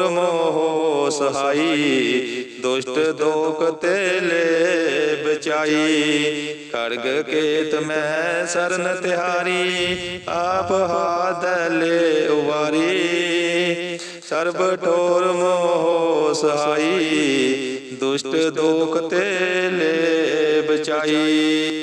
ਮੋਹ ਸਹਾਈ, ਦੁਸ਼ਟ ਦੋਖ ਤੇ ਲੈ ਬਚਾਈ ਖੜਗ ਕੇਤ ਮੈਂ ਸਰਨ ਤਿਹਾਰੀ, ਆਪ ਹਾਥ ਲੈ ਉਵਾਰੀ। ਸਰਬ ਠੋਰ ਮੋਹ ਸਹਾਈ, ਦੁਸ਼ਟ ਦੋਖ ਤੇ ਲੈ ਬਚਾਈ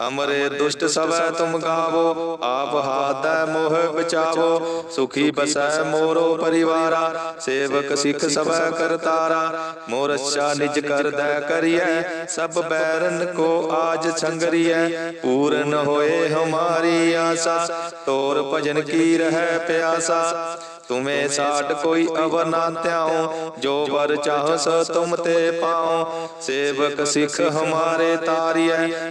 ਹਮਰੇ ਦੁਸ਼ਟ ਸਵੈ ਤੁਮ ਗਾਵੋ, ਆਪ ਹਾਥੈ ਮੋਹ ਬਚਾਵੋ, ਸੁਖੀ ਬਸੈ ਮੋਰੋ ਪਰਿਵਾਰਾ, ਸੇਵਕ ਸਿੱਖ ਸਵੈ ਕਰਤਾਰਾ ਮੋਰ ਅੱਛਾ ਨਿਜ ਕਰਦੈ ਕਰੀਐ, ਸਭ ਬੈਰਨ ਕੋ ਆਜ ਸੰਗਰੀਐ, ਪੂਰਨ ਹੋਏ ਹਮਾਰੀ ਆਸਾ, ਤੋਰ ਭਜਨ ਕੀ ਰਹਿ ਪਿਆਸਾ, ਤੁਮੇ ਸਾਟ ਕੋਈ ਅਵਰ ਨਾ ਧਿਆਉ, ਜੋ ਵਰ ਚਾਹ ਸੋ ਤੁਮ ਤੇ ਪਾਉ, ਸੇਵਕ ਸਿੱਖ ਹਮਾਰੇ ਤਾਰੀਐ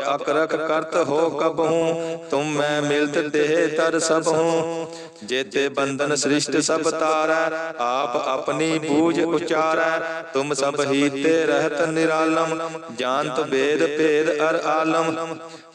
ਅਕਰਕ ਕਰਤ ਹੋ ਕਬਹੂ ਤੁਮ ਮੈਂ ਮਿਲਤ ਦੇਹ ਤਰ ਸਭ ਹੂੰ। ਜੇਤੇ ਬੰਧਨ ਸ੍ਰਿਸ਼ਟ ਸਭ ਤਾਰੈ, ਆਪ ਆਪਣੀ ਪੂਜ ਉਚਾਰੈ। ਤੁਮ ਸਭ ਹੀ ਰਹਿਤ ਨਿਰਾਲਮ, ਜਾਣਤ ਵੇਦ ਭੇਦ ਅਰ ਆਲਮ।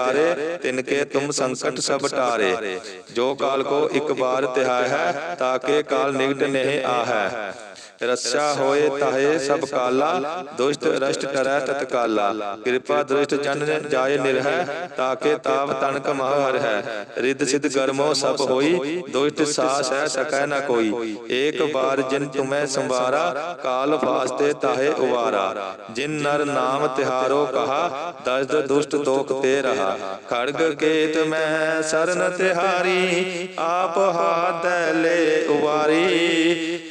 ਤਿਹਾਰੇ ਤਿਨ ਕੇ ਤੁਮ ਸੰਕਟ ਸਭ ਟਾਰੇ। ਜੋ ਕਾਲ ਕੋ ਇੱਕ ਬਾਰ ਤਿਹਾਇ ਹੈ ਤਾਕੇ ਕਾਲ ਨਿਕਟ ਨਹੀਂ ਆਹੈ। ਰੱਛਾ ਹੋਏ ਤਾਹੇ ਸਭ ਕਾਲਾ, ਦੁਸ਼ਟ ਰਸ਼ਟ ਕਰੈ ਤਤਕਾਲਾ ਕਿਰਪਾ ਦ੍ਰਿਸ਼ਟ ਜਨ ਜਾਏ ਨਿਰਹਿ, ਤਾਕੇ ਤਾਪ ਤਨਕ ਮਹ ਹਰ ਹੈ ਰਿੱਧ ਸਿਧ ਗਰਮੋ ਸਭ ਹੋਈ, ਦੁਸ਼ਟ ਸਾਸ ਹੈ ਸਕੈ ਨ ਕੋਈ। ਏਕ ਬਾਰ ਜਿਨ ਤੁਮੈ ਸੰਵਾਰਾ ਕਾਲ ਫਾਸਤੇ ਤਾਹੇ ਉਵਾਰਾ। ਜਿਨ ਨਰ ਨਾਮ ਤਿਹਾਰੋ ਕਹਾ, ਦਸਦ ਦੁਸ਼ਟ ਦੋਖ ਤੇ ਰਹਾ। ਖੜਗ ਕੇਤ ਮੈਂ ਸਰਨ ਤਿਹਾਰੀ, ਆਪ ਹਾਥ ਲੈ ਉਵਾਰੀ।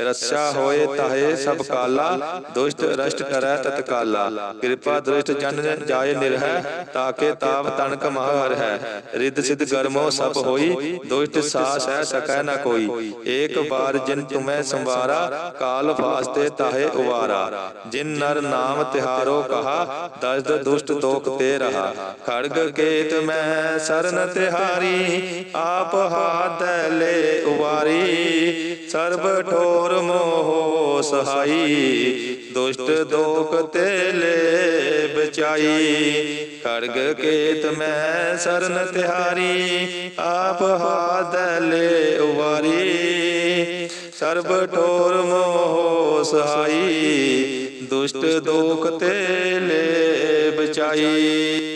ਰੱਛਾ ਹੋਏ ਤਾਹੇ ਸਭ ਕਾਲਾ, ਦੁਸ਼ਟ ਰਸ਼ਟ ਕਰੈ ਤਤਕਾਲਾ ਕਿਰਪਾ ਦ੍ਰਿਸ਼ਟ ਜਨ ਜਾਏ ਨਿਰਹਿ, ਤਾਕੇ ਤਾਪ ਤਨਕ ਮਹਰ ਹੈ। ਰਿੱਧ ਸਿਧ ਗਰਮੋ ਸਭ ਹੋਈ, ਦੁਸ਼ਟ ਸਾਸ ਹੈ ਸਕੈ ਨ ਕੋਈ। ਏਕ ਬਾਰ ਜਿਨ ਤੁਮੈ ਸੰਵਾਰਾ, ਕਾਲ ਫਾਸਤੇ ਤਾਹੇ ਉਵਾਰਾ। ਜਿਨ ਨਰ ਨਾਮ ਤਿਹਾਰੋ ਕਹਾ, ਦਸਦ ਦੁਸ਼ਟ ਤੋਕ ਤੇ ਰਹਾ। ਖੜਗ ਕੇਤ ਮੈਂ ਸਰਨ ਤਿਹਾਰੀ, ਆਪ ਹਾਥ ਲੈ ਉਵਾਰੀ। ਸਰਬ ਠੋਰ ਮੋਹ ਸਹਾਈ, ਦੁਸ਼ਟ ਦੋਖ ਤੇ ਲੈ ਬਚਾਈ ਖੜਗ ਕੇਤ ਮੈਂ ਸਰਨ ਤਿਹਾਰੀ, ਆਪ ਹਾਥ ਲੈ ਉਵਾਰੀ। ਸਰਬ ਠੋਰ ਮੋਹ ਸਹਾਈ, ਦੁਸ਼ਟ ਦੋਖ ਤੇ ਲੈ ਬਚਾਈ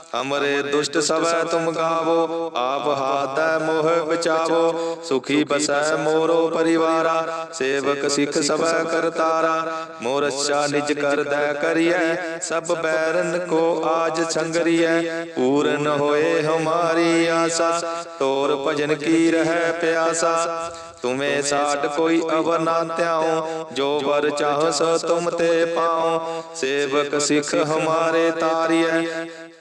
ਹਮਰੇ ਦੁਸ਼ਟ ਸਵੈ ਤੁਮ ਗਾਵੋ, ਆਪ ਹਾਥੈ ਮੋਹ ਬਚਾਵੋ, ਸੁਖੀ ਬਸੈ ਮੋਰੋ ਪਰਿਵਾਰਾ, ਸੇਵਕ ਸਿੱਖ ਸਵੈ ਕਰਤਾਰਾ ਮੋਰ ਅੱਛਾ ਨਿਜ ਕਰਦੈ ਕਰੀਐ, ਸਭ ਬੈਰਨ ਕੋ ਆਜ ਸੰਗਰੀਐ, ਪੂਰਨ ਹੋਏ ਹਮਾਰੀ ਆਸਾ, ਤੋਰ ਭਜਨ ਕੀ ਰਹਿ ਪਿਆਸਾ, ਤੁਮੇ ਸਾਡ ਕੋਈ ਅਵਰ ਨਾ ਧਿਆਉ ਜੋ ਵਰ ਚਾਹ ਸੋ ਤੁਮ ਤੇ ਪਾਉ ਸੇਵਕ ਸਿੱਖ ਹਮਾਰੇ ਤਾਰੀਐ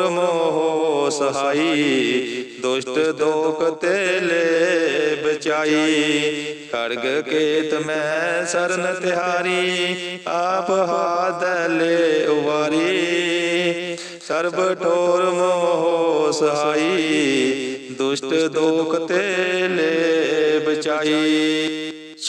ਠੋਰ ਮੋਹ ਸਹਾਈ, ਦੁਸ਼ਟ ਦੋਖ ਤੇ ਲੈ ਬਚਾਈ ਖੜਗ ਕੇਤ ਮੈਂ ਸਰਨ ਤਿਹਾਰੀ, ਆਪ ਹਾਥ ਲੈ ਉਵਾਰੀ। ਸਰਬ ਠੋਰ ਮੋਹ ਸਹਾਈ, ਦੁਸ਼ਟ ਦੋਖ ਤੇ ਲੈ ਬਚਾਈ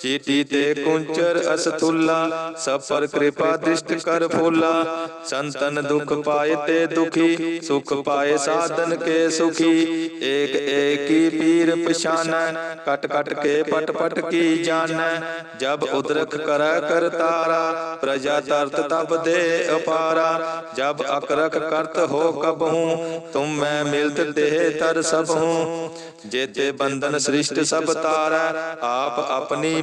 ਚੀਟੀ ਤੇ ਕੁੰਚਰ ਅਸਤੁਲਾ ਸਭ ਪਰ ਕਿਰਪਾ ਦ੍ਰਿਸ਼ਟ ਕਰ ਫੋਲਾ। ਸੰਤਨ ਦੁਖ ਪਾਏ ਤੇ ਦੁਖੀ, ਸੁਖ ਪਾਏ ਸਾਧਨ ਕੇ ਸੁਖੀ। ਏਕ ਏਕੀ ਪੀਰ ਪਛਾਨੈ, ਕਟ ਕਟ ਕੇ ਪਟ ਪਟ ਕੀ ਜਾਣੈ ਜਬ ਉਦਰਖ ਕਰੈ ਕਰਤਾਰਾ ਪ੍ਰਜਾ ਤਰਤ ਤਬ ਦੇ ਅਪਾਰਾ। ਜਬ ਅਕਰਖ ਕਰਤ ਹੋ ਕਬਹੂ, ਤੁਮ ਮੈਂ ਮਿਲਤ ਦੇਹ ਤਰ ਸਭਹੂ। ਜੇਤੇ ਬੰਧਨ ਸ੍ਰਿਸ਼ਟ ਸਭ ਤਾਰੈ, ਆਪ ਆਪਣੀ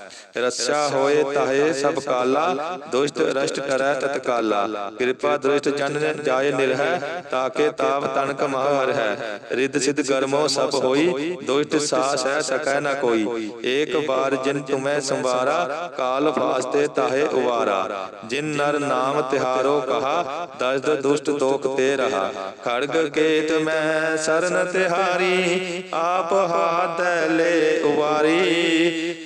ਰੱਛਾ ਹੋਏ ਤਾਹੇ ਸਭ ਕਾਲਾ, ਦੁਸ਼ਟ ਰਸ਼ਟ ਕਰੈ ਤਤਕਾਲਾ ਕਿਰਪਾ ਦ੍ਰਿਸ਼ਟ ਜਨ ਜਾਏ ਨਿਰਹੈ, ਤਾਕੇ ਤਾਪ ਤਨਕ ਮਹਰ ਹੈ ਰਿੱਧ ਸਿਧ ਗਰਮੋ ਸਭ ਹੋਈ, ਦੁਸ਼ਟ ਸਾਸ ਹੈ ਸਕੈ ਨ ਕੋਈ। ਏਕ ਬਾਰ ਜਿਨ ਤੁਮੈ ਸੰਵਾਰਾ, ਕਾਲ ਫਾਸਤੇ ਤਾਹੇ ਉਵਾਰਾ। ਜਿਨ ਨਰ ਨਾਮ ਤਿਹਾਰੋ ਕਹਾ, ਦਸਦ ਦੁਸ਼ਟ ਦੋਖ ਤੇ ਰਹਾ। ਖੜਗ ਕੇਤ ਮੈਂ ਸਰਨ ਤਿਹਾਰੀ, ਆਪ ਹਾਥ ਲੈ ਉਵਾਰੀ।